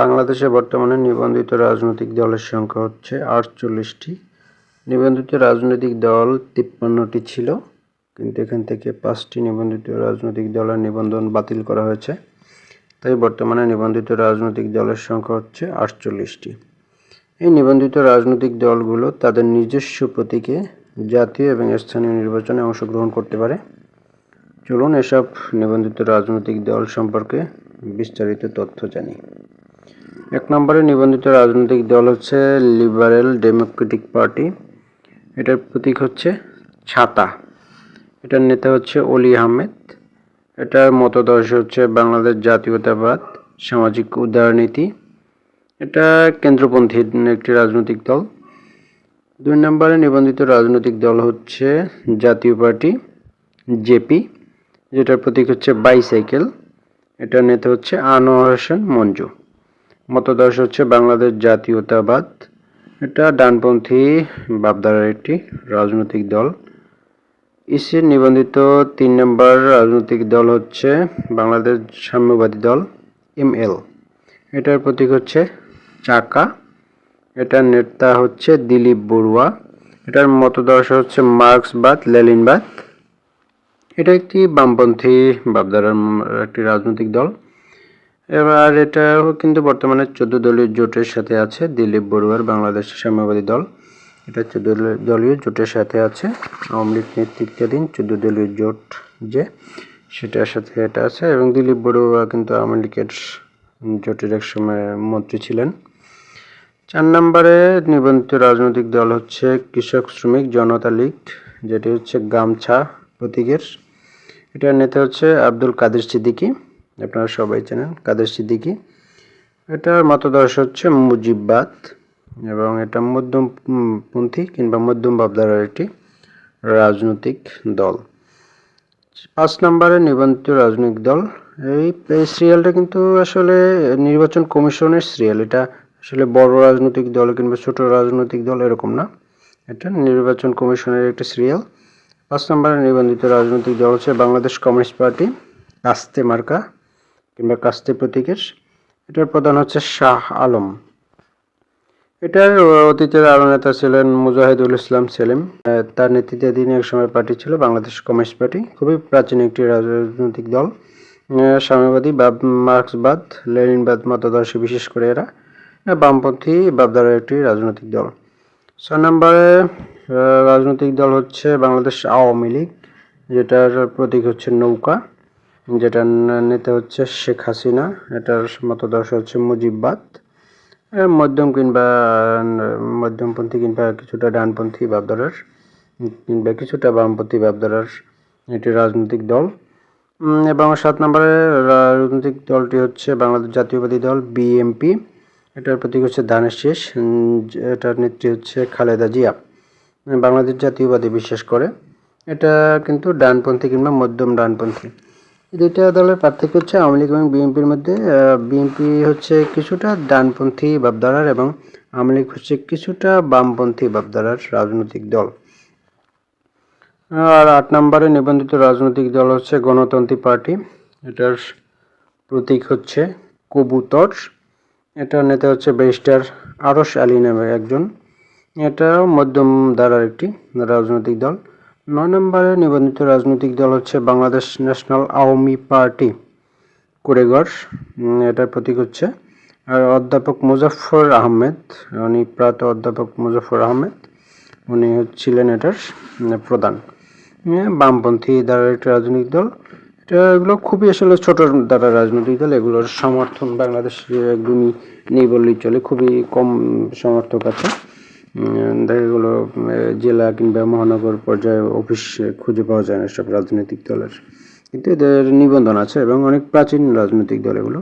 বাংলাদেশে বর্তমানে নিবন্ধিত রাজনৈতিক দলের সংখ্যা হচ্ছে আটচল্লিশটি। নিবন্ধিত রাজনৈতিক দল তিপ্পান্নটি ছিল, কিন্তু এখান থেকে পাঁচটি নিবন্ধিত রাজনৈতিক দলের নিবন্ধন বাতিল করা হয়েছে। তাই বর্তমানে নিবন্ধিত রাজনৈতিক দলের সংখ্যা হচ্ছে আটচল্লিশটি। এই নিবন্ধিত রাজনৈতিক দলগুলো তাদের নিজস্ব প্রতীকে জাতীয় এবং স্থানীয় নির্বাচনে অংশগ্রহণ করতে পারে। চলুন এসব নিবন্ধিত রাজনৈতিক দল সম্পর্কে বিস্তারিত তথ্য জানি। এক নম্বরে নিবন্ধিত রাজনৈতিক দল হচ্ছে লিবারেল ডেমোক্রেটিক পার্টি। এটার প্রতীক হচ্ছে ছাতা। এটার নেতা হচ্ছে অলি আহমেদ। এটার মতদর্শ হচ্ছে বাংলাদেশ জাতীয়তাবাদ, সামাজিক উদারনীতি। এটা কেন্দ্রপন্থী একটি রাজনৈতিক দল। দুই নম্বরে নিবন্ধিত রাজনৈতিক দল হচ্ছে জাতীয় পার্টি, জেপি। যেটার প্রতীক হচ্ছে বাইসাইকেল। এটার নেতা হচ্ছে আনোয়ার হোসেন মঞ্জু। মতদর্শ হচ্ছে বাংলাদেশ জাতীয়তাবাদ। এটা ডানপন্থী ভাবধারার একটি রাজনৈতিক দল। ইসির নিবন্ধিত তিন নম্বর রাজনৈতিক দল হচ্ছে বাংলাদেশ সাম্যবাদী দল এমএল এটার প্রতীক হচ্ছে চাকা। এটার নেতা হচ্ছে দিলীপ বড়ুয়া। এটার মতদর্শ হচ্ছে মার্ক্সবাদ লেলিনবাদ এটা একটি বামপন্থী ভাবধারার একটি রাজনৈতিক দল। এবার এটাও কিন্তু বর্তমানে চোদ্দ দলীয় জোটের সাথে আছে দিলীপ বড়ুয়ার বাংলাদেশ সাম্যবাদী দল। এটা চোদ্দ দলীয় জোটের সাথে আছে, আওয়ামী লীগ নেতৃত্বাধীন চোদ্দ দলীয় জোট যে, সেটার সাথে এটা আছে এবং দিলীপ বড়ুয়া কিন্তু আওয়ামী লীগের জোটের এক সময় মন্ত্রী ছিলেন। চার নম্বরে নিবন্ধিত রাজনৈতিক দল হচ্ছে কৃষক শ্রমিক জনতা লীগ, যেটি হচ্ছে গামছা প্রতীকের। এটার নেতা হচ্ছে আব্দুল কাদের সিদ্দিকী। আপনারা সবাই চেনেন কাদের সিদ্দিকি। এটার মতদর্শ হচ্ছে মুজিববাদ এবং এটা মধ্যমপন্থী কিংবা মধ্যম ভাবধারার একটি রাজনৈতিক দল। পাঁচ নম্বরে নিবন্ধিত রাজনৈতিক দল। এই সিরিয়ালটা কিন্তু আসলে নির্বাচন কমিশনের সিরিয়াল। এটা আসলে বড় রাজনৈতিক দল কিংবা ছোট রাজনৈতিক দল এরকম না। এটা নির্বাচন কমিশনের একটা সিরিয়াল। পাঁচ নম্বরে নিবন্ধিত রাজনৈতিক দল হচ্ছে বাংলাদেশ কমিউনিস্ট পার্টি, কাস্তে মার্কা। কিংবা কাস্তে প্রতীকের, এটার প্রধান হচ্ছে শাহ আলম। এটার অতীতের আরও নেতা ছিলেন মুজাহিদুল ইসলাম সেলিম। তার নেতৃত্বাধীন এক সময় পার্টি ছিল, বাংলাদেশ কমিউনিস্ট পার্টি। খুবই প্রাচীন একটি রাজনৈতিক দল। সাম্যবাদী বা মার্ক্সবাদ, লেনিনবাদ মতাদর্শে বিশেষ করে এরা। বামপন্থী ভাবধারার একটি রাজনৈতিক দল। ছয় নম্বরে রাজনৈতিক দল হচ্ছে বাংলাদেশ আওয়ামী লীগ, যেটার প্রতীক হচ্ছে নৌকা। যেটার নেতা হচ্ছে শেখ হাসিনা। এটার মতদর্শ হচ্ছে মুজিববাদ। মধ্যম কিংবা মধ্যমপন্থী কিংবা কিছুটা ডানপন্থী ভাবধারার, কিংবা কিছুটা বামপন্থী ভাবধারার একটি রাজনৈতিক দল। এবং সাত নম্বরে রাজনৈতিক দলটি হচ্ছে বাংলাদেশ জাতীয়বাদী দল, বিএমপি। এটার প্রতীক হচ্ছে ধানের শেষ। এটার নেত্রী হচ্ছে খালেদা জিয়া। বাংলাদেশ জাতীয়বাদী বিশ্বাস করে। এটা কিন্তু ডানপন্থী কিংবা মধ্যম ডানপন্থী। দুইটা দলের পার্থক্য হচ্ছে আওয়ামী লীগ এবং বিএনপির মধ্যে। বিএনপি হচ্ছে কিছুটা ডানপন্থী ভাবধারার এবং আওয়ামী লীগ হচ্ছে কিছুটা বামপন্থী ভাবধারার রাজনৈতিক দল। আর আট নম্বরে নিবন্ধিত রাজনৈতিক দল হচ্ছে গণতন্ত্রী পার্টি। এটার প্রতীক হচ্ছে কবুতর। এটার নেতা হচ্ছে ব্যারিস্টার আরস আলী নামে একজন। এটাও মধ্যম ধারার একটি রাজনৈতিক দল। নয় নম্বরে নিবন্ধিত রাজনৈতিক দল হচ্ছে বাংলাদেশ ন্যাশনাল আওয়ামী পার্টি কুড়েগড় এটার প্রতীক হচ্ছে, আর অধ্যাপক মুজাফর আহমেদ, উনি প্রাত অধ্যাপক মুজাফর আহমেদ, উনি ছিলেন এটার প্রধান। বামপন্থী দ্বারা একটি রাজনৈতিক দল। এটা এগুলো খুবই আসলে ছোট দ্বারা রাজনৈতিক দল, এগুলোর সমর্থন বাংলাদেশে একদমই নেই বললেই চলে, খুবই কম সমর্থক আছে। দেখা গেলো জেলা কিংবা মহানগর পর্যায়ে অফিস খুঁজে পাওয়া যায় না সব রাজনৈতিক দলের। কিন্তু এদের নিবন্ধন আছে এবং অনেক প্রাচীন রাজনৈতিক দল এগুলো।